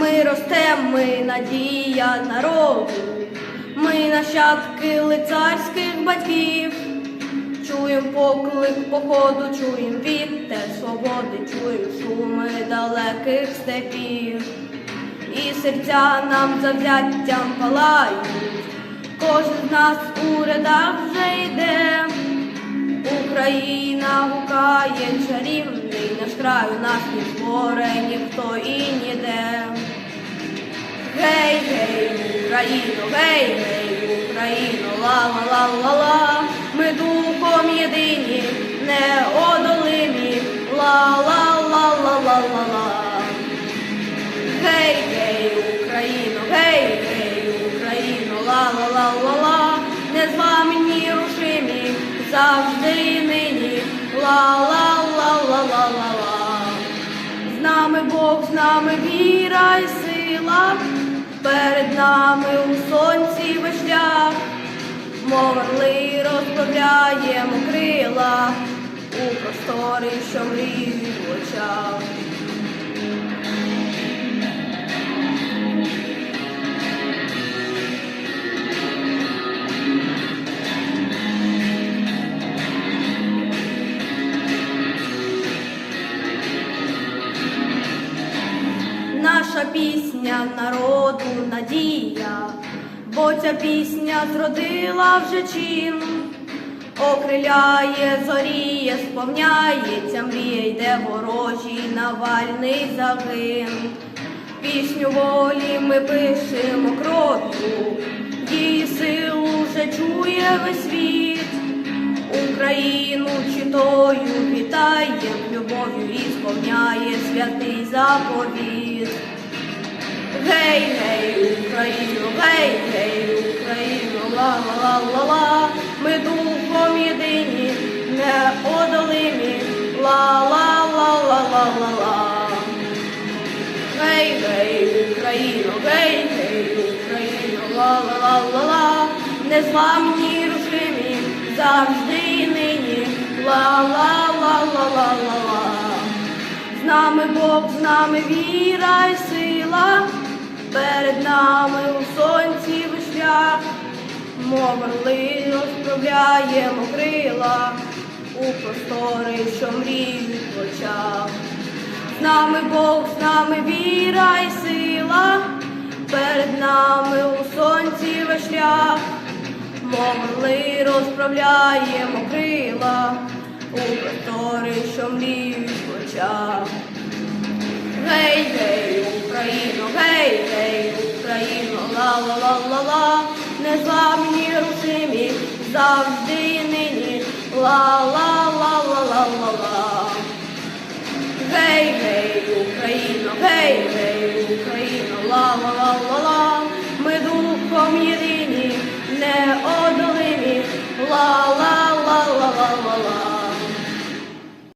Ми ростем, ми надія народу, ми нащадки лицарських батьків. Чуєм поклик походу, чуєм вітер свободи, чуєм шуми далеких степів. І серця нам завзяттям палають, кожен з нас у рядах вже йде. Україна гукає чарівний наш край, у нас не зборе ніхто і ніде. Гей, гей, Україно, гей, гей, Україно, ла-ла-ла-ла-ла, ми духом єдині, неодолимі, ла-ла-ла-ла-ла-ла-ла. Гей, гей, Україно, гей, гей, Україно, ла-ла-ла-ла-ла, незламні рушимі, завжди і нині, ла-ла-ла-ла-ла-ла-ла. З нами Бог, з нами віра і сила, перед нами у сонці шлях, мов орли розправляємо крила у простори, що мріють в очах. Наша пісня народу бо ця пісня зродила вже чин, окриляє, зоріє, сповняється, мрія йде ворожий навальний загин. Пісню волі ми пишемо кров'ю, її силу вже чує весь світ. Україну читою вітає, любов'ю і сповняє святий заповіт. Гей, гей, Україно, гей, гей, Україно, ла-ла-ла-ла-ла, ми духом єдині, неодолимі, ла-ла-ла-ла-ла-ла-ла. Гей, гей, Україно, гей, гей, Україно, ла-ла-ла-ла-ла, незламні рушимі, завжди і нині, ла-ла-ла-ла-ла-ла-ла. З нами Бог, з нами віра і сила, перед нами у сонці весь шлях, мов орли розправляємо крила у простори, що мріють в очах. З нами Бог, з нами віра і сила, перед нами у сонці весь шлях, мов орли розправляємо крила у простори, що мріють в. Гей, гей, Україно, гей, Україно, ла-ла-ла-ла-ла, незламні русимі, завжди і нині, ла-ла-ла-ла-ла-ла-ла. Гей, гей, Україно, гей, гей, Україно, ла-ла-ла-ла-ла, ми духом єдині.